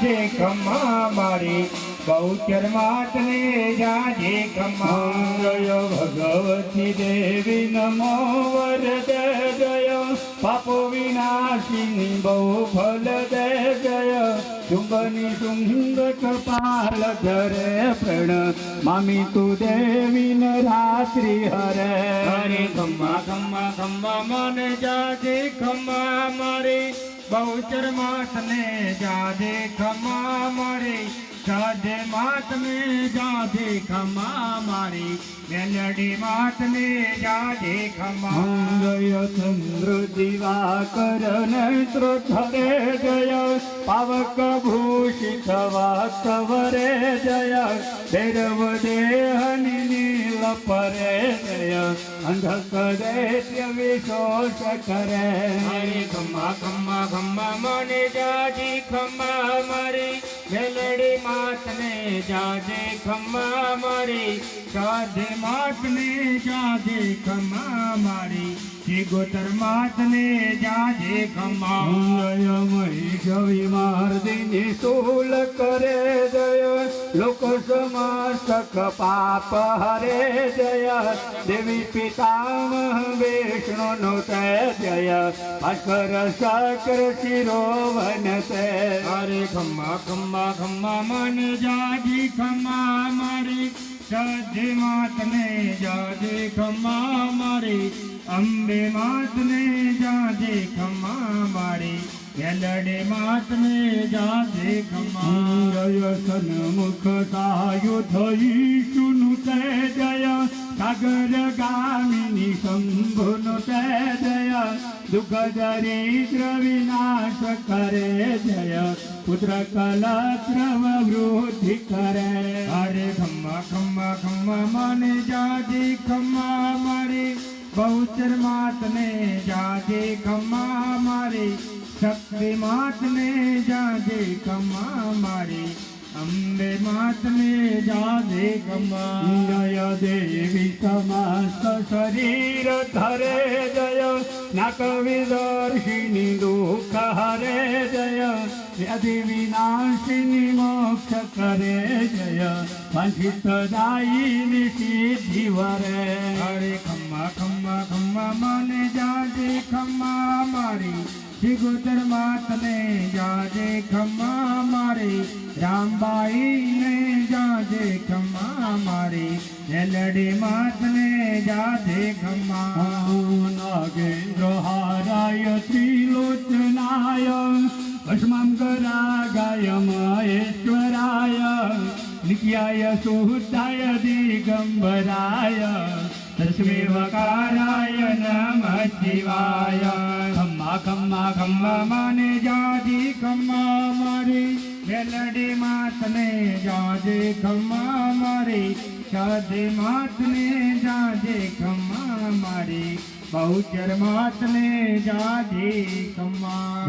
જાજે ખમ્મા મારી. બહુચર માતને જાજે ખમ્મા. ભગવતી દેવી નમો વરદે જય. પાપો વિનાશિની બહુ ફલ દે જય. શુંભની શુંભ કપાલ ધરે પ્રણ મામી તું દેવી ન રાત્રિ હરે. હરે ખમ્મા ખમ્મા ખમ્મા મને જાજે ખમ્મા મારી. બહુચર માતને જાદે ખમા મારી સાજે માતને જાદે ખમા મારી. મેલડી માતને જાદે ખમા. ગયો ચંદ્ર દિવાકર નેત્ર ધરે જય, પાવક ભૂષિત વાસ્તવરે જય, ભૈરવ દેહની નીલ પરે જય. અંધક દૈત્ય વિશોષ કરે. હરે ખમ્મા ખમ્મા ખમ્મા મને જાજી ખમ્મા મારી. મેલડી માતને જાજે ખમ્મા મારી. સાધે માતને જાજે ખમ્મા મારી. શિગોતર માતને જાજે ખમ્મા જય મહિષવી માર્દિની શૂલ કરે જય. લોક સખ પાપ હરે જય. દેવી પિતામહ વિષ્ણુ નો તે જય. ભાસ્કર સકર શિરોવન તે. હરે ખમ્મા ખમ્મા ખમ્મા, મન જાજી ખમ્મા, મારી. સાધે માતને, જાજે ખમ્મા, મારી. અંબે માતને, જાજે ખમ્મા, મારી. ખમ્મા જય સન્મુખ સાયુધ ઈશુનું તે જય. સાગર ગામિની શંભુનું તે જય. દુઃખ દરિદ્ર વિનાશ કરે જય. પુત્ર કલત્રવ વૃદ્ધિ કરે. હરે ખમ્મા ખમ્મા ખમ્મા મને જાજે ખમ્મા મારી. બહુચર માતને જાજે ખમ્મા મારી. શક્તિ માતને જાજે કમા મારી અંબે માતને જાજે કમા જય દેવી સમસ્ત શરીર ધરે જય નાક વિદર્શિની દુઃખ હરે જય વ્યાધિ વિનાશિની મોક્ષ કરે જય વાંછિત દાયીની સિદ્ધિ વરે હરે ખમ્મા ખમ્મા ખમ્મા મને જાજે ખમ્મા મારી શિગોતર માતને જાજે ખમા મારી. રામબાઈને જાજે ખમા મારી. મેલડી માતને જાજે ખમા નાગેન્દ્ર હારાય ત્રિલોચનાય. ભસ્માંકરાગાય મહેશ્વરાય નિત્યાય સુહૃદાય દિગંબરાય. તસ્મેવકારાય નમ શિવાય. ખમ્મા ખમ્મા મને જાજી ખમ્મા મારી વેલડી માતને જાજે ખમ્મા મારી, જાજે માતને જાજે ખમ્મા મારી, બહુચર માતને જાજે ખમ્મા